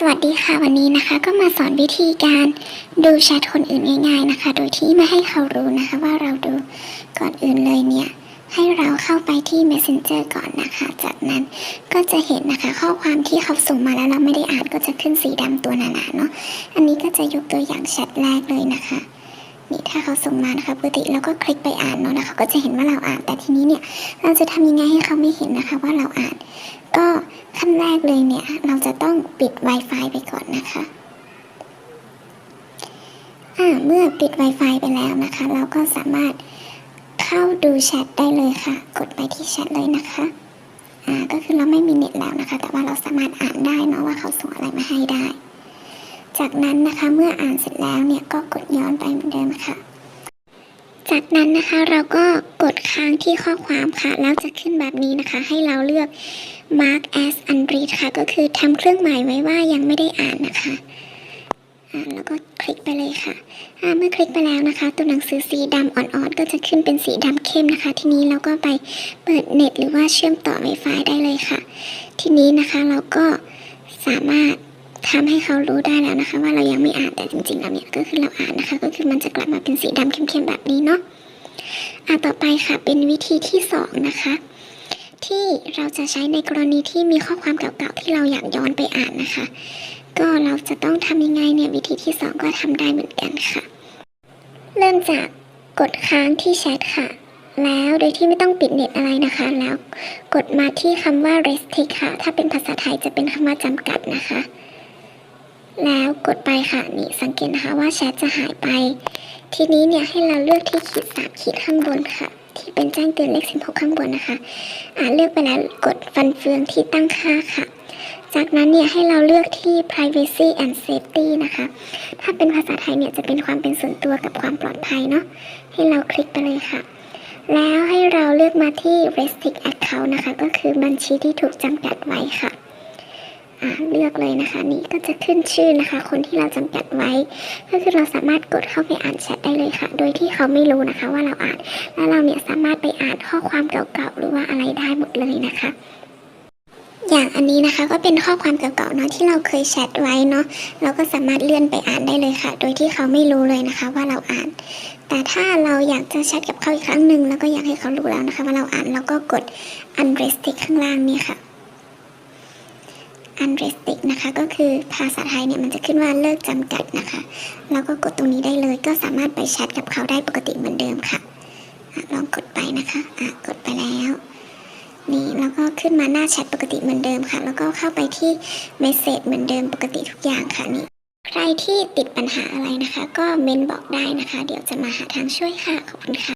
สวัสดีค่ะวันนี้นะคะก็มาสอนวิธีการดูแชทคนอื่นง่าย ๆนะคะ โดยที่ไม่ให้เขารู้นะคะว่าเราดูก่อนอื่นเลยเนี่ย ให้เราเข้าไปที่ Messenger ก่อนนะคะ จากนั้นก็จะเห็นนะคะข้อความที่เขาส่งมาแล้วเราไม่ได้อ่านก็จะขึ้นสีดำตัวหนาๆเนาะอันนี้ก็จะยกตัวอย่างแชทแรกเลยนะคะ ถ้าเขาส่งมานะคะปกติเราก็คลิกไปอ่านเนาะนะคะก็จะเห็นว่าเราอ่าน แต่ทีนี้เนี่ยเราจะทำยังไงให้เขาไม่เห็นนะคะว่าเราอ่าน ก็ขั้นแรกเลยเนี่ยเราจะต้องปิด Wi-Fi ไปก่อนนะคะอ่าเมื่อปิด Wi-Fi ไปแล้วนะคะ เราก็สามารถเข้าดูแชทได้เลยค่ะ กดไปที่แชทเลยนะคะอ่าก็คือเราไม่มีเน็ตแล้วนะคะ แต่ว่าเราสามารถอ่านได้เนาะว่าเขาส่งอะไรมาให้ได้ จากนั้นนะคะเมื่ออ่านเสร็จแล้วเนี่ยก็กดย้อนไปเหมือนเดิมค่ะ จากนั้นนะคะเราก็กดค้างที่ข้อความค่ะ แล้วจะขึ้นแบบนี้นะคะ ให้เราเลือก mark as unread ค่ะ ก็คือทำเครื่องหมายไว้ว่ายังไม่ได้อ่านนะคะแล้วก็คลิกไปเลยค่ะ เมื่อคลิกไปแล้วนะคะ ตัวหนังสือสีดำอ่อนๆ ก็จะขึ้นเป็นสีดำเข้มนะคะ ทีนี้เราก็ไปเปิดเน็ตหรือว่าเชื่อมต่อ Wi-Fi ได้เลยค่ะ ทีนี้นะคะเราก็สามารถ ทำให้เขารู้ได้แล้วนะคะ ว่าเรายังไม่อ่านแต่จริงๆแล้วเนี่ยก็คือเราอ่านนะคะ ก็คือมันจะกลับมาเป็นสีดำเข้มๆแบบนี้เนาะอ่าต่อไปค่ะเป็นวิธีที่สองนะคะ ที่เราจะใช้ในกรณีที่มีข้อความเก่าๆที่เราอยากย้อนไปอ่านนะคะ ก็เราจะต้องทำยังไงเนี่ยวิธีที่สองก็ทำได้เหมือนกันค่ะ เริ่มจากกดค้างที่แชทค่ะ แล้วโดยที่ไม่ต้องปิดเน็ตอะไรนะคะ แล้วกดมาที่คำว่า restrict ค่ะ ถ้าเป็นภาษาไทยจะเป็นคำว่าจำกัดนะคะ แล้วกดไปค่ะนี่สังเกตนะคะว่าแชทจะหายไป ทีนี้เนี่ยให้เราเลือกที่ขีดสามขีดข้างบนค่ะ ที่เป็นแจ้งเตือนเลข16ข้างบนนะคะ อ่าเลือกไปแล้วกดฟันเฟืองที่ตั้งค่าค่ะ จากนั้นเนี่ยให้เราเลือกที่ privacy and safety นะคะ ถ้าเป็นภาษาไทยเนี่ยจะเป็นความเป็นส่วนตัวกับความปลอดภัยเนาะให้เราคลิกไปเลยค่ะแล้วให้เราเลือกมาที่ restrict account นะคะ ก็คือบัญชีที่ถูกจำกัดไว้ค่ะ เลือกเลยนะคะ นี่ก็จะขึ้นชื่อนะคะ คนที่เราจำกัดไว้ ก็คือเราสามารถกดเข้าไปอ่านแชทได้เลยค่ะ โดยที่เขาไม่รู้นะคะว่าเราอ่าน แล้วเราเนี่ยสามารถไปอ่านข้อความเก่าๆหรือว่าอะไรได้หมดเลยนะคะอย่างอันนี้นะคะก็เป็นข้อความเก่าๆเนาะที่เราเคยแชทไว้เนาะเราก็สามารถเลื่อนไปอ่านได้เลยค่ะ โดยที่เขาไม่รู้เลยนะคะว่าเราอ่าน แต่ถ้าเราอยากจะแชทกับเขาอีกครั้งหนึ่งแล้วก็อยากให้เขารู้แล้วนะคะ ว่าเราอ่านเราก็กด unrestrict ข้างล่างนี่ค่ะ unrestrict นะคะ ก็คือภาษาไทยเนี่ยมันจะขึ้นว่าเลิกจำกัดนะคะเราก็กดตรงนี้ได้เลยก็สามารถไปแชทกับเขาได้ปกติเหมือนเดิมค่ะอะลองกดไปนะคะอะกดไปแล้ว นี่แล้วก็ขึ้นมาหน้าแชทปกติเหมือนเดิมค่ะ แล้วก็เข้าไปที่เมสเซจเหมือนเดิมปกติทุกอย่างค่ะนี่ใครที่ติดปัญหาอะไรนะคะ ก็เมนบอกได้นะคะ เดี๋ยวจะมาหาทางช่วยค่ะขอบคุณค่ะ